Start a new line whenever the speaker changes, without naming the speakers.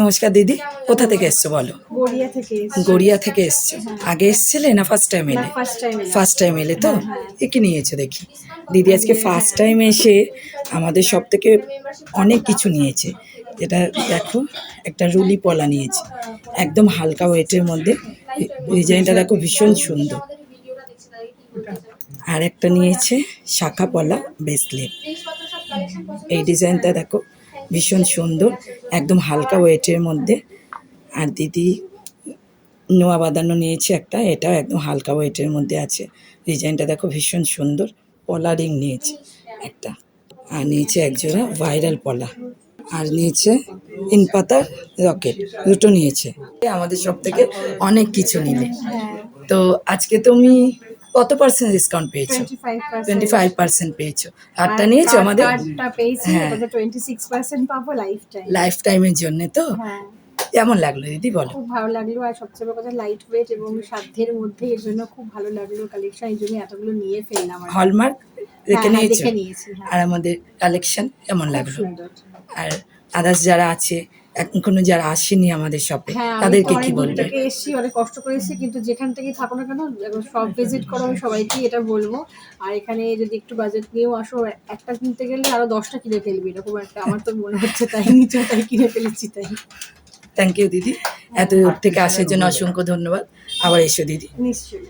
নমস্কার দিদি কোথা থেকে এসছো বলো?
গড়িয়া থেকে এসেছি।
গড়িয়া থেকে এসছো। আগে এসছিলে না ফার্স্ট টাইম এলে?
ফার্স্ট টাইম
এলে। তো? এ কি নিয়েছো দেখি? দিদি আজকে ফার্স্ট টাইম এসে আমাদের সব থেকে অনেক কিছু নিয়েছে। যেটা দেখো একটা রুলি পলা নিয়েছে। একদম হালকা ওয়েটের মধ্যে। ডিজাইনটা দেখো ভীষণ সুন্দর। আর একটা নিয়েছে শাখা পলা বেসলেট এই ডিজাইনটা দেখো ভীষণ সুন্দর, একদম হালকা ওয়েটের মধ্যে। আর দিদি নোয়া বাঁধানো নিয়েছে একটা এটা একদম হালকা ওয়েটের মধ্যে আছে। ডিজাইনটা দেখো ভীষণ সুন্দর পলা রিং নিয়েছে একটা। আর নিয়েছে একজোড়া ভাইরাল পলা। আর নিয়েছে ইন পাতার রকেট, দুটো নিয়েছে। আমাদের সব থেকে অনেক কিছু নিলে। তো আজকে তুমি কত পার্সেন্ট ডিসকাউন্ট পেয়েছ?
টোয়েন্টি ফাইভ
পার্সেন্ট পেয়েছ। আরটা নিয়েছো আমাদের? হ্যাঁ।
লাইফ টাইম
লাইফ টাইমের জন্য তো?
হ্যাঁ।
কেমন লাগল দিদি বলো।
খুব ভালো লাগল আর সবচেয়ে বড় কথা লাইট ওয়েট এবং সাধ্যের মধ্যে এর জন্য খুব ভালো লাগল কালেকশন এই জন্য এতগুলো নিয়ে ফেললাম
হলমার্ক
হ্যাঁ,
দেখে
হ্যাঁ,
নিয়েছো?
দেখে নিয়েছি
আর আমাদের কালেকশন কেমন লাগল? আর আদার্স যারা আছে এখনও যারা আসেনি আমাদের শপে
হ্যাঁ
তাদেরকে কি বলবে
থেকে এসেছি অনেক কষ্ট করে এসেছি কিন্তু যেখান থেকেই থাকো না কেন সব ভিজিট করো আমি সবাইকে এটা বলব। আর এখানে যদি একটু বাজেট নিয়েও আসো একটা কিনতে গেলে আরও দশটা কিনে ফেলবি এরকম একটা আমার তো মনে হচ্ছে তাই নিচে তাই কিনে ফেলেছি তাই।
থ্যাংক ইউ দিদি। এত দূর থেকে আসার জন্য অসংখ্য ধন্যবাদ। আবার এসো দিদি।
নিশ্চয়ই।